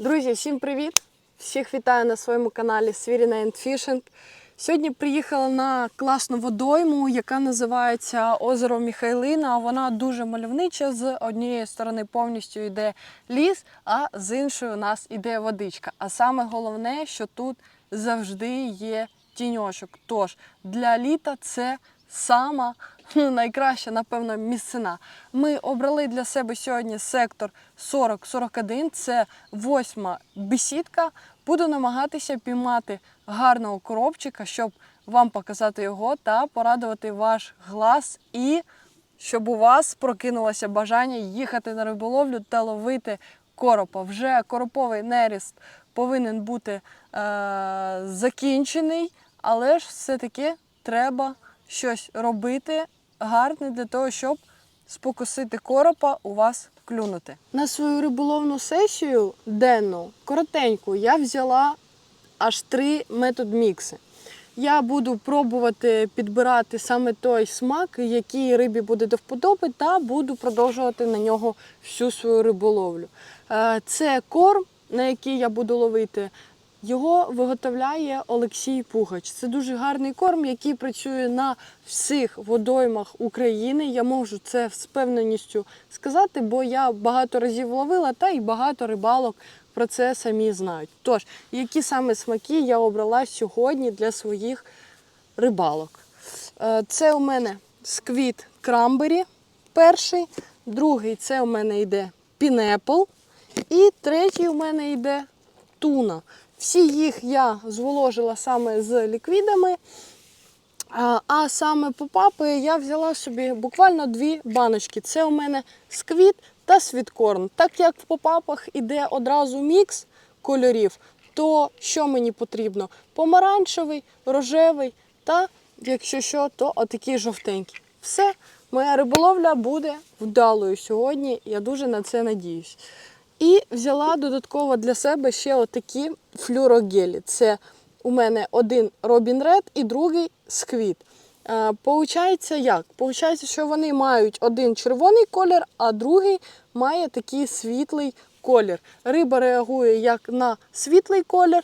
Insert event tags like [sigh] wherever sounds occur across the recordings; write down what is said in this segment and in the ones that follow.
Друзі, всім привіт! Всіх вітаю на своєму каналі Свіріна and. Сьогодні приїхала на класну водойму, яка називається Озеро Міхайлина. Вона дуже мальовнича. З однієї сторони повністю йде ліс, а з іншої у нас іде водичка. А саме головне, що тут завжди є тіньочок. Тож для літа це сама ну, [laughs] найкраща, напевно, місцина. Ми обрали для себе сьогодні сектор 40-41. Це восьма бесідка. Буду намагатися піймати гарного коробчика, щоб вам показати його та порадувати ваш глаз і щоб у вас прокинулося бажання їхати на риболовлю та ловити коропа. Вже короповий неріст повинен бути е- закінчений, але ж все-таки треба щось робити гарне для того, щоб спокусити коропа у вас клюнути. На свою риболовну сесію денну, коротеньку, я взяла аж три метод мікси. Я буду пробувати підбирати саме той смак, який рибі буде до вподоби, та буду продовжувати на нього всю свою риболовлю. Е, Це корм, на який я буду ловити. Його виготовляє Олексій Пугач. Це дуже гарний корм, який працює на всіх водоймах України. Я можу це з впевненістю сказати, бо я багато разів ловила, та й багато рибалок про це самі знають. Тож, які саме смаки я обрала сьогодні для своїх рибалок? Е, Це у мене сквіт крамбері перший, другий це у мене йде пінепл, і третій у мене йде туна. Всі їх я зволожила саме з ліквідами. А, саме попапи я взяла собі буквально дві баночки. Це у мене сквіт та світкорн. Так як в попапах іде одразу мікс кольорів, то що мені потрібно? Помаранчевий, рожевий та, якщо що, то отакий жовтенький. Все, моя риболовля буде вдалою сьогодні. Я дуже на це надіюсь. І взяла додатково для себе ще отакі флюрогелі. Це у мене один Робін Ред і другий сквіт. Е, Получається як? Получається, що вони мають один червоний колір, а другий має такий світлий колір. Риба реагує як на світлий колір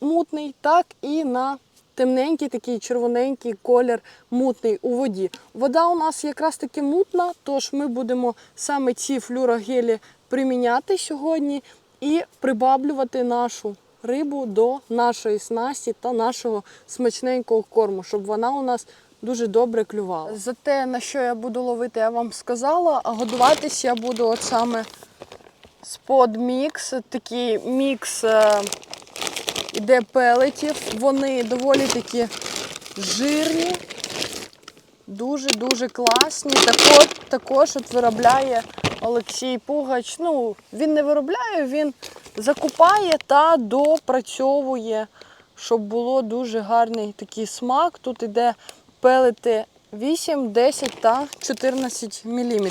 мутний, так і на темненький такий червоненький колір мутний у воді. Вода у нас якраз таки мутна, тож ми будемо саме ці флюрогелі приміняти сьогодні і прибаблювати нашу рибу до нашої снасті та нашого смачненького корму, щоб вона у нас дуже добре клювала. За те, на що я буду ловити, я вам сказала, а годуватись я буду от саме спод мікс, такий мікс е, іде пелетів. Вони доволі такі жирні, дуже-дуже класні. Також, також от виробляє Олексій Пугач. Ну, він не виробляє, він закупає та допрацьовує, щоб було дуже гарний такий смак. Тут іде пелити 8, 10 та 14 мм.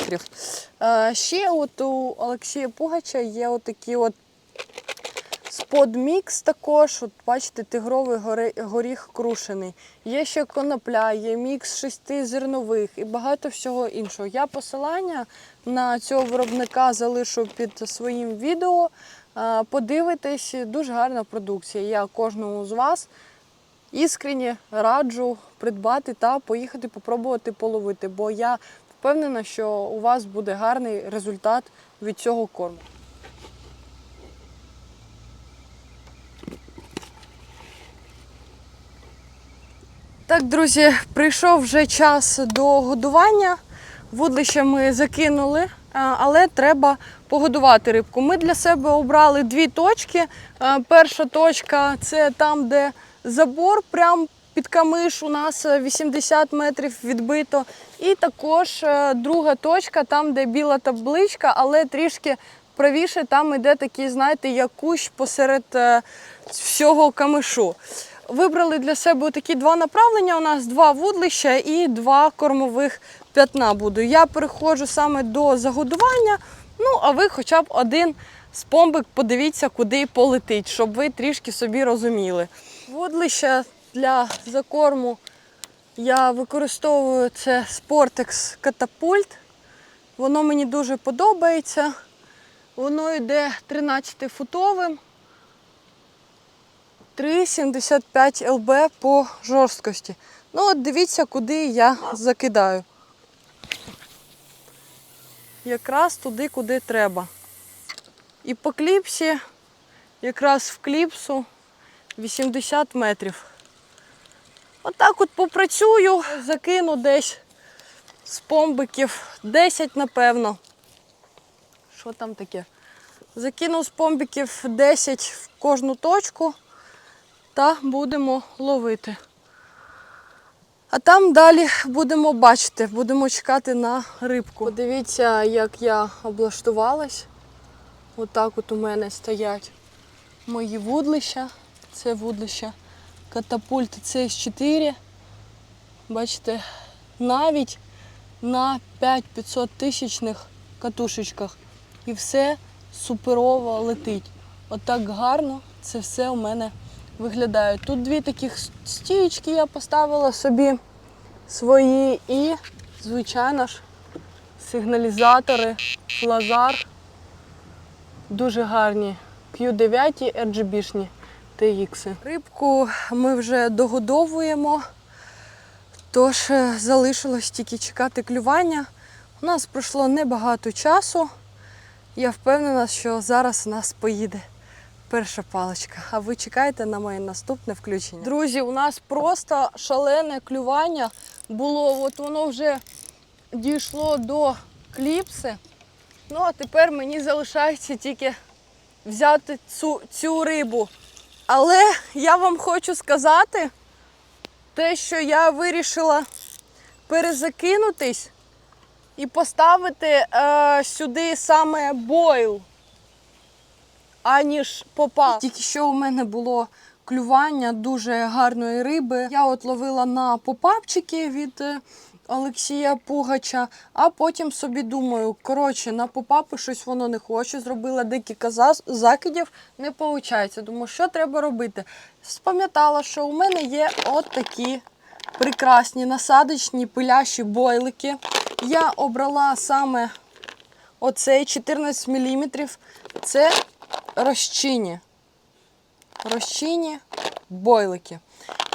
Ще от у Олексія Пугача є отакі от сподмікс також, от бачите, тигровий горіх крушений. Є ще конопля, є мікс шести зернових і багато всього іншого. Я посилання на цього виробника залишу під своїм відео. Подивитесь, дуже гарна продукція. Я кожному з вас іскренні раджу придбати та поїхати попробувати половити, бо я впевнена, що у вас буде гарний результат від цього корму. Так, друзі, прийшов вже час до годування. Вудлище ми закинули, але треба погодувати рибку. Ми для себе обрали дві точки. Перша точка це там, де забор, прямо під камиш у нас е, 80 метрів відбито. І також е, друга точка, там, де біла табличка, але трішки правіше, там іде такий, знаєте, як кущ посеред е, всього камишу. Вибрали для себе такі два направлення. У нас два вудлища і два кормових п'ятна буду. Я переходжу саме до загодування. Ну, а ви хоча б один спомбик подивіться, куди полетить, щоб ви трішки собі розуміли. Вудлище для закорму я використовую це Sportex Catapult. Воно мені дуже подобається. Воно йде 13-футовим. 3,75 ЛБ по жорсткості. Ну, от дивіться, куди я закидаю. Якраз туди, куди треба. І по кліпсі, якраз в кліпсу 80 метрів. Отак от попрацюю, закину десь з помбиків 10, напевно. Що там таке? Закину з помбиків 10 в кожну точку та будемо ловити. А там далі будемо бачити, будемо чекати на рибку. Подивіться, як я облаштувалась. Отак от у мене стоять мої вудлища. Це вудлища катапульт CS4. Бачите, навіть на 5-500 тисячних катушечках. І все суперово летить. Отак гарно це все у мене виглядає. Тут дві таких стіючки я поставила собі свої і, звичайно ж, сигналізатори Лазар. Дуже гарні. Q9 RGB-шні TX. Рибку ми вже догодовуємо, тож е, залишилось тільки чекати клювання. У нас пройшло небагато часу. Я впевнена, що зараз у нас поїде перша паличка. А ви чекайте на моє наступне включення. Друзі, у нас просто шалене клювання було. От воно вже дійшло до кліпси. Ну, а тепер мені залишається тільки взяти цю, цю рибу. Але я вам хочу сказати, те, що я вирішила перезакинутись і поставити е, сюди саме бойл, аніж попа. Тільки що у мене було клювання дуже гарної риби. Я от ловила на попапчики від е, Олексія Пугача, а потім собі думаю, коротше, на попапи щось воно не хоче. Зробила декілька закидів, не виходить. Думаю, що треба робити? Спам'ятала, що у мене є от такі прекрасні насадочні пилящі бойлики. Я обрала саме оцей 14 мм. Це розчинні. Розчинні бойлики.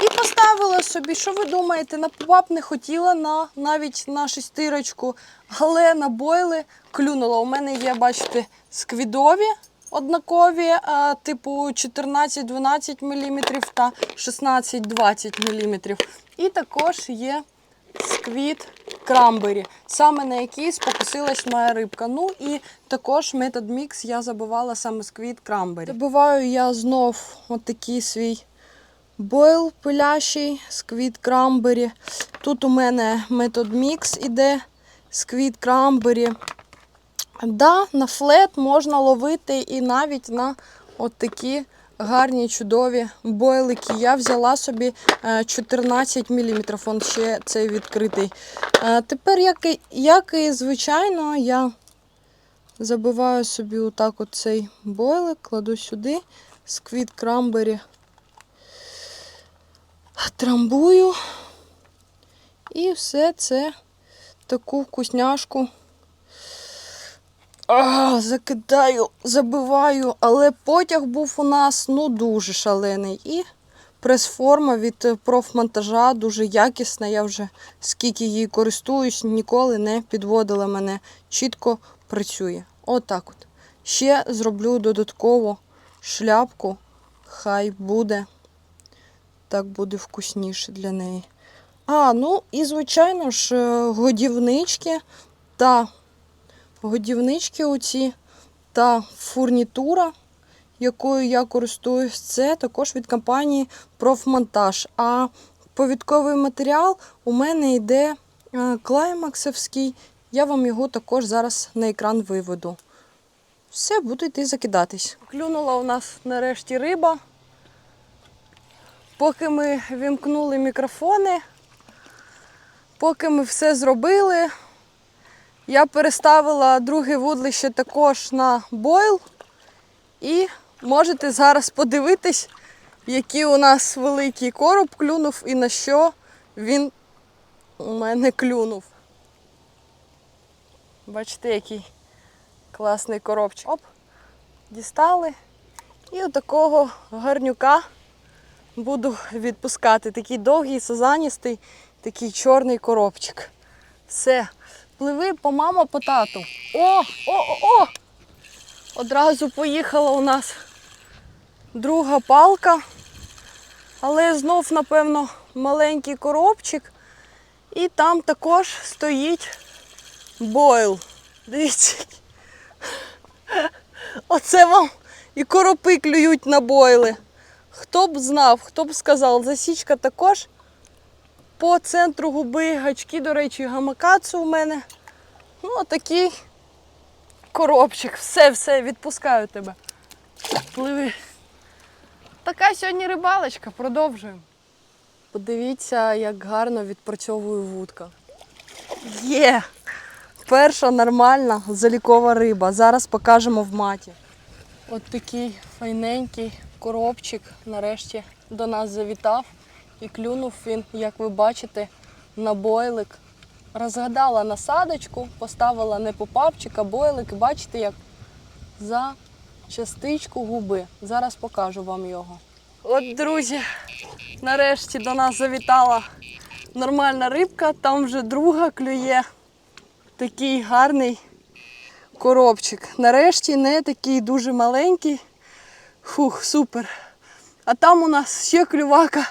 І поставила собі, що ви думаєте, на попап не хотіла на, навіть на шестирочку, але на бойли клюнула. У мене є, бачите, сквідові однакові, а, типу 14-12 мм та 16-20 мм. І також є сквіт крамбері, саме на який спокусилась моя рибка. Ну і також метод мікс я забивала саме сквіт крамбері. Забиваю я знов отакий свій бойл пилящий, сквіт крамбері. Тут у мене метод мікс іде, сквіт крамбері. Да, на флет можна ловити і навіть на от такі гарні чудові бойлики. Я взяла собі е, 14 мм, он ще цей відкритий. Е, Тепер, як і, як і звичайно, я забиваю собі отак от цей бойлик, кладу сюди, сквіт крамбері трамбую. І все це таку вкусняшку а, закидаю, забиваю, але потяг був у нас ну дуже шалений. І прес-форма від е, профмонтажа дуже якісна. Я вже скільки її користуюсь, ніколи не підводила мене. Чітко працює. Отак от. Ще зроблю додатково шляпку. Хай буде. Так буде вкусніше для неї. А, ну і, звичайно ж, е, годівнички та годівнички оці та фурнітура, якою я користуюсь, це також від компанії Профмонтаж. А повідковий матеріал у мене йде е, клаймаксовський. Я вам його також зараз на екран виведу. Все, буду йти закидатись. Клюнула у нас нарешті риба. Поки ми вімкнули мікрофони, поки ми все зробили, я переставила друге вудлище також на бойл. І можете зараз подивитись, який у нас великий короб клюнув і на що він у мене клюнув. Бачите, який класний коробчик. Оп. дістали. І отакого гарнюка буду відпускати. Такий довгий, сазаністий, такий чорний коробчик. Все. Пливи по мама, по тату. О, о, о, о! Одразу поїхала у нас друга палка. Але знов, напевно, маленький коробчик. І там також стоїть бойл. Дивіться. Оце вам і коропи клюють на бойли. Хто б знав, хто б сказав, засічка також по центру губи, гачки, до речі, гамакацу у мене. Ну, отакий коробчик. Все, все, відпускаю тебе. Пливи. Така сьогодні рибалочка, продовжуємо. Подивіться, як гарно відпрацьовує вудка. Є! Перша нормальна залікова риба. Зараз покажемо в маті. От такий файненький коробчик нарешті до нас завітав і клюнув він, як ви бачите, на бойлик. Розгадала насадочку, поставила не попапчик, а бойлик. Бачите, як за частичку губи. Зараз покажу вам його. От, друзі, нарешті до нас завітала нормальна рибка, там вже друга клює. Такий гарний коробчик. Нарешті не такий дуже маленький. Фух, супер. А там у нас ще клювака.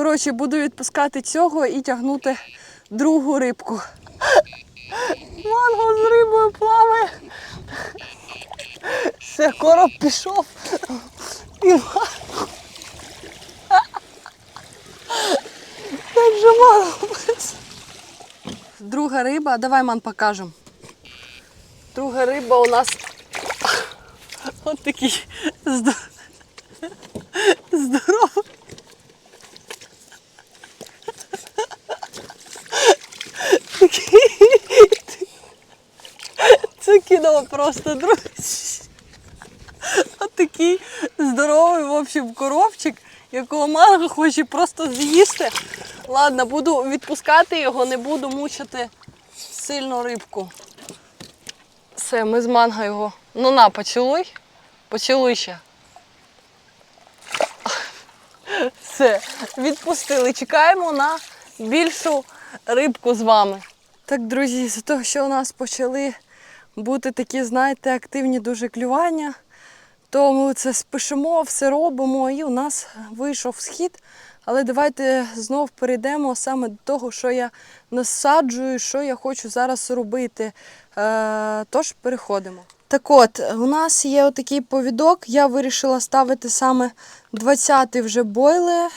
Коротше, буду відпускати цього і тягнути другу рибку. Манго з рибою плаває. Все, короб пішов. І. Як же манго. Друга риба, давай ман покажемо. Друга риба у нас от такий здо- здоровий. Такий. Це просто, друзі. От такий здоровий, в общем, коробчик, якого манго хоче просто з'їсти. Ладно, буду відпускати його, не буду мучити сильно рибку. Все, ми з манго його. Ну на, поцілуй. Поцілуй ще. Все, відпустили. Чекаємо на більшу рибку з вами. Так, друзі, з того, що у нас почали бути такі, знаєте, активні дуже клювання, то ми це спишемо, все робимо, і у нас вийшов схід. Але давайте знов перейдемо саме до того, що я насаджую, що я хочу зараз робити. Е, тож переходимо. Так от, у нас є отакий повідок. Я вирішила ставити саме 20-й вже бойли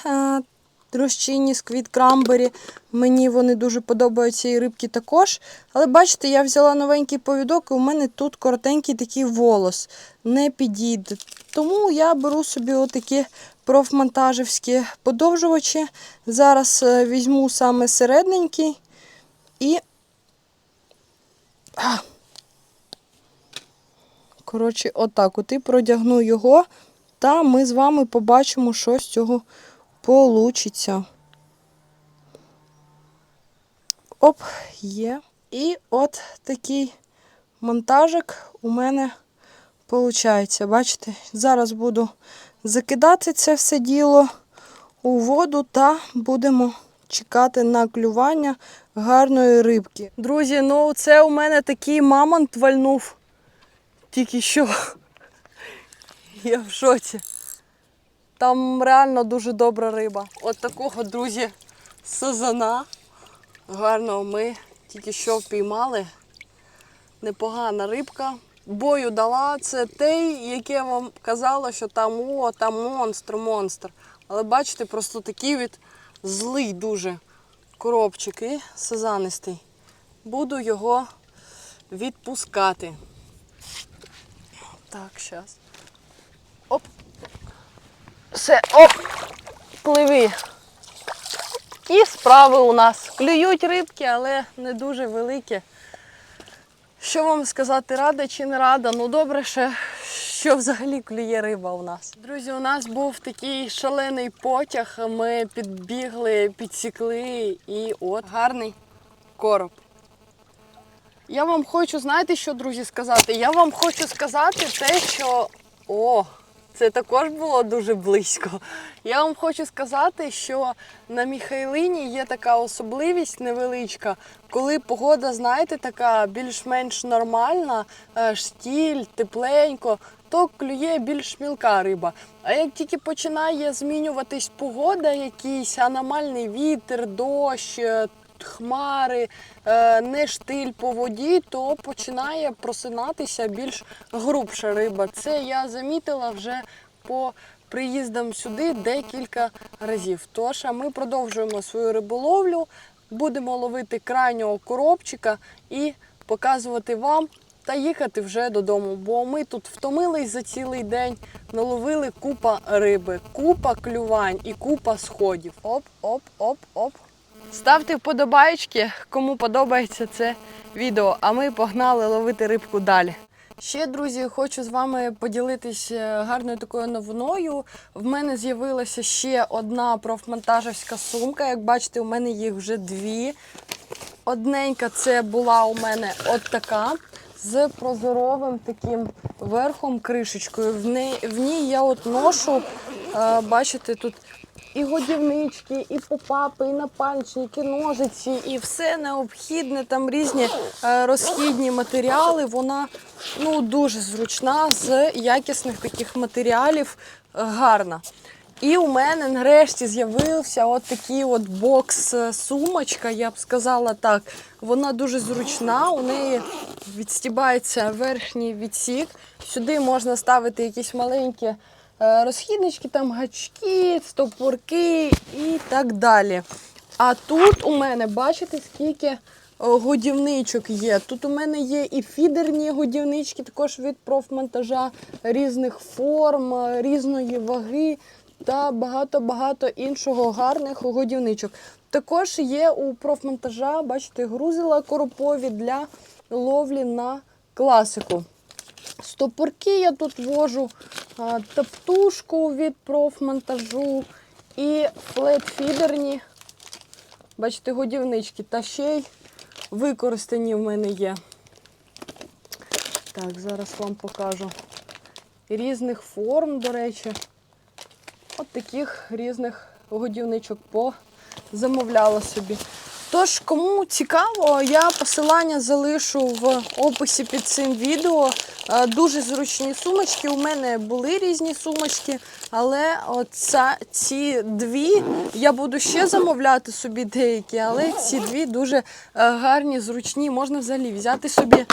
е, сквіт крамбері. Мені вони дуже подобаються і рибки також. Але бачите, я взяла новенький повідок, і у мене тут коротенький такий волос. Не підійде. Тому я беру собі отакі профмонтажівські подовжувачі. Зараз е, візьму саме середненький і. Коротше, отак от і продягну його, та ми з вами побачимо, що з цього получиться. Оп, є. І от такий монтажик у мене виходить. Бачите, зараз буду закидати це все діло у воду та будемо чекати на клювання гарної рибки. Друзі, ну це у мене такий мамонт вальнув. Тільки що. [laughs] Я в шоці. Там реально дуже добра риба. От такого, друзі, сазана. Гарного ми тільки що впіймали. Непогана рибка. Бою дала це той, яке вам казала, що там о, там монстр, монстр. Але бачите, просто такий від злий дуже коробчик і сазанистий. Буду його відпускати. Так, зараз. Все, оп, пливи. І справи у нас. Клюють рибки, але не дуже великі. Що вам сказати, рада чи не рада? Ну добре, ще, що взагалі клює риба у нас. Друзі, у нас був такий шалений потяг. Ми підбігли, підсікли і от гарний короб. Я вам хочу, знаєте, що, друзі, сказати? Я вам хочу сказати те, що О, це також було дуже близько. Я вам хочу сказати, що на Міхайлині є така особливість невеличка, коли погода, знаєте, така більш-менш нормальна, е, штіль, тепленько, то клює більш мілка риба. А як тільки починає змінюватись погода, якийсь аномальний вітер, дощ, е, хмари, е, не штиль по воді, то починає просинатися більш грубша риба. Це я замітила вже по приїздам сюди декілька разів. Тож, а ми продовжуємо свою риболовлю, будемо ловити крайнього коробчика і показувати вам. Та їхати вже додому, бо ми тут втомились за цілий день, наловили купа риби, купа клювань і купа сходів. Оп, оп, оп, оп. Ставте вподобайки, кому подобається це відео, а ми погнали ловити рибку далі. Ще, друзі, хочу з вами поділитися гарною такою новиною. В мене з'явилася ще одна профмонтажівська сумка. Як бачите, у мене їх вже дві. Одненька це була у мене от така з прозоровим таким верхом кришечкою. В ній, в ній я от ношу, е, бачите, тут і годівнички, і попапи, і напальнички, ножиці, і все необхідне, там різні е, розхідні матеріали. Вона ну, дуже зручна, з якісних таких матеріалів, е, гарна. І у мене нарешті з'явився от такий от бокс-сумочка, я б сказала так. Вона дуже зручна, у неї відстібається верхній відсік. Сюди можна ставити якісь маленькі е, розхіднички, там гачки, стопорки і так далі. А тут у мене, бачите, скільки е, годівничок є. Тут у мене є і фідерні годівнички, також від профмонтажа різних форм, е, різної ваги та багато-багато іншого гарних годівничок. Також є у профмонтажа, бачите, грузила коропові для ловлі на класику. Стопорки я тут вожу, таптушку від профмонтажу і флет-фідерні. Бачите, годівнички. Та ще й використані в мене є. Так, зараз вам покажу. Різних форм, до речі. От таких різних годівничок по замовляла собі. Тож, кому цікаво, я посилання залишу в описі під цим відео. Е, Дуже зручні сумочки. У мене були різні сумочки, але оця, ці дві я буду ще замовляти собі деякі, але ці дві дуже е, гарні, зручні. Можна взагалі взяти собі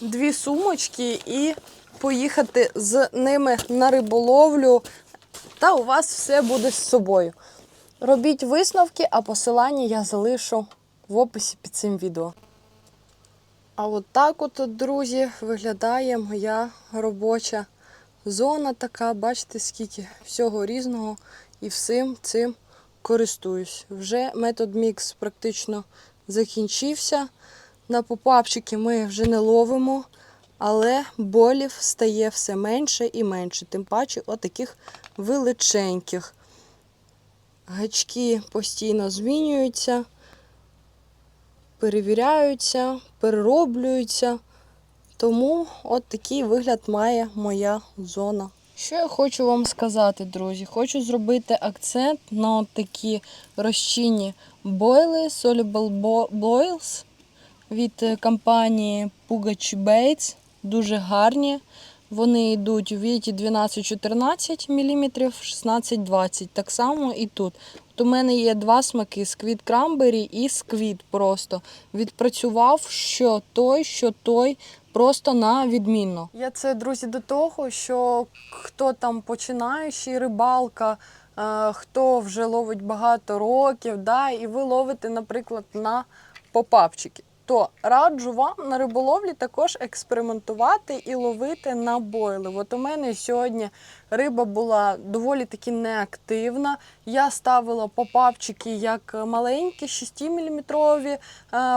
дві сумочки і поїхати з ними на риболовлю. Та у вас все буде з собою. Робіть висновки, а посилання я залишу в описі під цим відео. А от так от, друзі, виглядає моя робоча зона така. Бачите, скільки всього різного і всім цим користуюсь. Вже метод мікс практично закінчився. На попапчики ми вже не ловимо, але болів стає все менше і менше. Тим паче отаких величеньких. Гачки постійно змінюються, перевіряються, перероблюються. Тому от такий вигляд має моя зона. Що я хочу вам сказати, друзі? Хочу зробити акцент на такі розчинні бойли, Soluble Boils від е, компанії Pugach Baits. Дуже гарні. Вони йдуть у віті 12-14 мм, 16-20 Так само і тут. У мене є два смаки: сквіт крамбері і сквіт просто. Відпрацював що той, що той. Просто на відмінно. Я це, друзі, до того, що хто там починаючий рибалка, е, хто вже ловить багато років, да, і ви ловите, наприклад, на попапчики то раджу вам на риболовлі також експериментувати і ловити на бойли. От у мене сьогодні риба була доволі таки неактивна. Я ставила попапчики як маленькі, 6-мм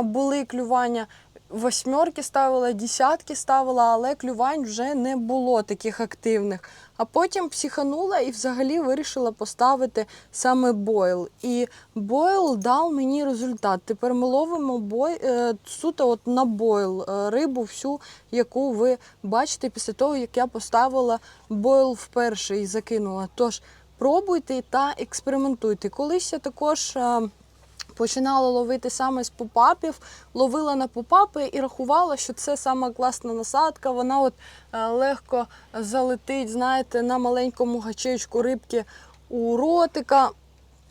були клювання. Восьмерки ставила, десятки ставила, але клювань вже не було таких активних. А потім психанула і взагалі вирішила поставити саме бойл. І бойл дав мені результат. Тепер ми ловимо бой, е, суто от на бойл е, рибу, всю, яку ви бачите після того, як я поставила бойл вперше і закинула. Тож пробуйте та експериментуйте. Колись я також. Починала ловити саме з попапів, ловила на попапи і рахувала, що це сама класна насадка. Вона от е, легко залетить, знаєте, на маленькому гачечку рибки у ротика.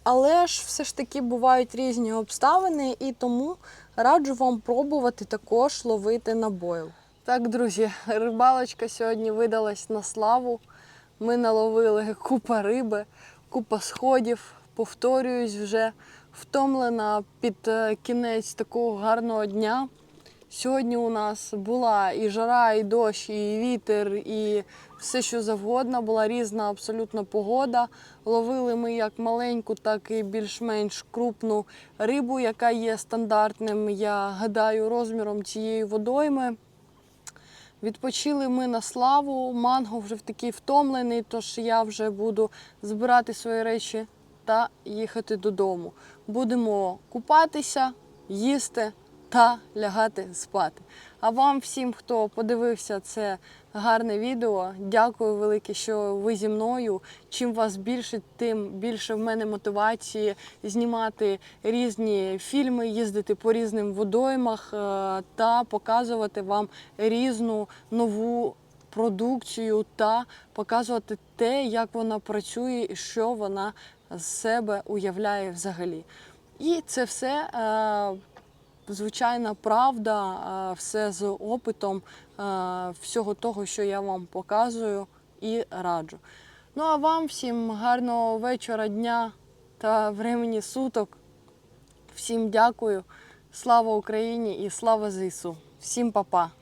Але ж все ж таки бувають різні обставини, і тому раджу вам пробувати також ловити на бойл. Так, друзі, рибалочка сьогодні видалась на славу. Ми наловили купа риби, купа сходів. Повторююсь, вже втомлена під е, кінець такого гарного дня. Сьогодні у нас була і жара, і дощ, і вітер, і все, що завгодно. Була різна абсолютно погода. Ловили ми як маленьку, так і більш-менш крупну рибу, яка є стандартним, я гадаю, розміром цієї водойми. Відпочили ми на славу. Манго вже в такий втомлений, тож я вже буду збирати свої речі та їхати додому. Будемо купатися, їсти та лягати спати. А вам всім, хто подивився це гарне відео, дякую велике, що ви зі мною. Чим вас більше, тим більше в мене мотивації знімати різні фільми, їздити по різним водоймах е, та показувати вам різну нову продукцію та показувати те, як вона працює і що вона з себе уявляє взагалі. І це все. е, Звичайна правда, е, все з опитом е, всього того, що я вам показую і раджу. Ну а вам всім гарного вечора, дня та времені суток. Всім дякую. Слава Україні і слава ЗСУ. Всім па-па.